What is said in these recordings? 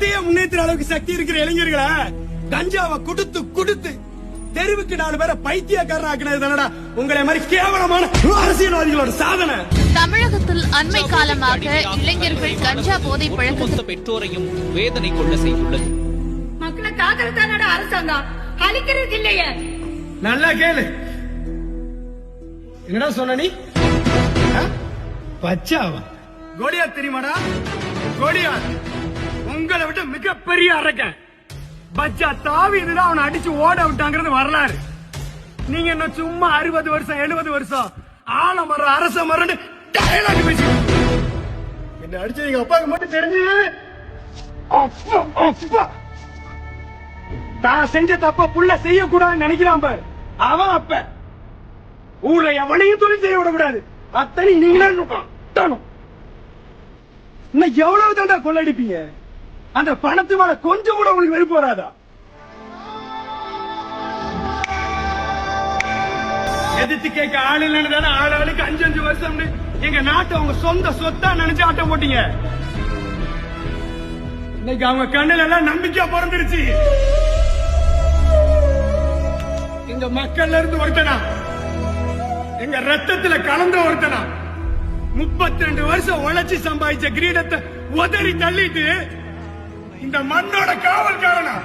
நாட்டையே முன்னேற்ற அளவுக்கு சக்தி இருக்கிற இளைஞர்களை கஞ்சாவை கொடுத்து கொடுத்து தெருவுக்கு நாலு பேரை பைத்தியக்காரன் ஆக்கினது தானடா உங்களை மாதிரி கேவலமான அரசியல்வாதிகளோட சாதனை. தமிழகத்தில் அண்மை காலமாக இளைஞர்கள் கஞ்சா போதை ஒட்டுமொத்த பெற்றோரையும் வேதனை கொள்ள செய்துள்ளது. மக்களை காதல் அரசாங்கம்? அழிக்கிறது இல்லையே. நல்லா கேளு. என்னடா சொன்ன நீ? பச்சாவா? கோலியாத் தெரியுமாடா? கோலியாத் உங்களை விட்டு மிகப்பெரிய அரக்கன் பச்சா தாவி இதுதான் அவனை அடிச்சு ஓட விட்டாங்கிறது வரலாறு. நீங்க என்ன சும்மா அறுபது வருஷம் எழுபது வருஷம் ஆலமரம் அரச மரம் என்ன அடிச்சு எங்க அப்பாவுக்கு மட்டும் தெரிஞ்சு? அப்பா அப்பா. தான் செஞ்ச தப்ப புள்ள செய்யக்கூடாதுன்னு நினைக்கிறான் பாரு. அவன் அப்ப. ஊர்ல எவனையும் தொழில் செய்ய விடக்கூடாது. அத்தனை நீங்களே இருக்கணும் இன்னும் எவ்வளவு தாண்டா கொள்ளடிப்பீங்க? அந்த பணத்து மேல கொஞ்சம் கூட உங்களுக்கு வெறுப்பு வராதா? எதிர்த்து கேட்க ஆள் இல்லைன்னு தானே ஆள் ஆளுக்கு அஞ்சு அஞ்சு வருஷம் எங்க நாட்டை உங்க சொந்த சொத்தா நினைச்சு ஆட்ட போட்டீங்க. இன்னைக்கு அவங்க கண்ணுல எல்லாம் நம்பிக்கையா பிறந்துருச்சு. இந்த மக்கள்ல இருந்து ஒருத்தனா? எங்க ரத்தத்துல கலந்த ஒருத்தனா? முப்பத்தி ரெண்டு வருஷம் உழைச்சி சம்பாதிச்ச கிரீடத்தை உதறி தள்ளிட்டு இந்த மண்ணோட காவல்காரனா?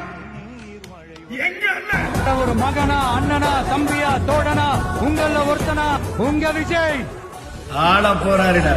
எங்க அண்ணன் ஒரு மகனா அண்ணனா தம்பியா தோழனா உங்கள ஒருத்தனா? உங்க விஜய். ஆள போறாருடா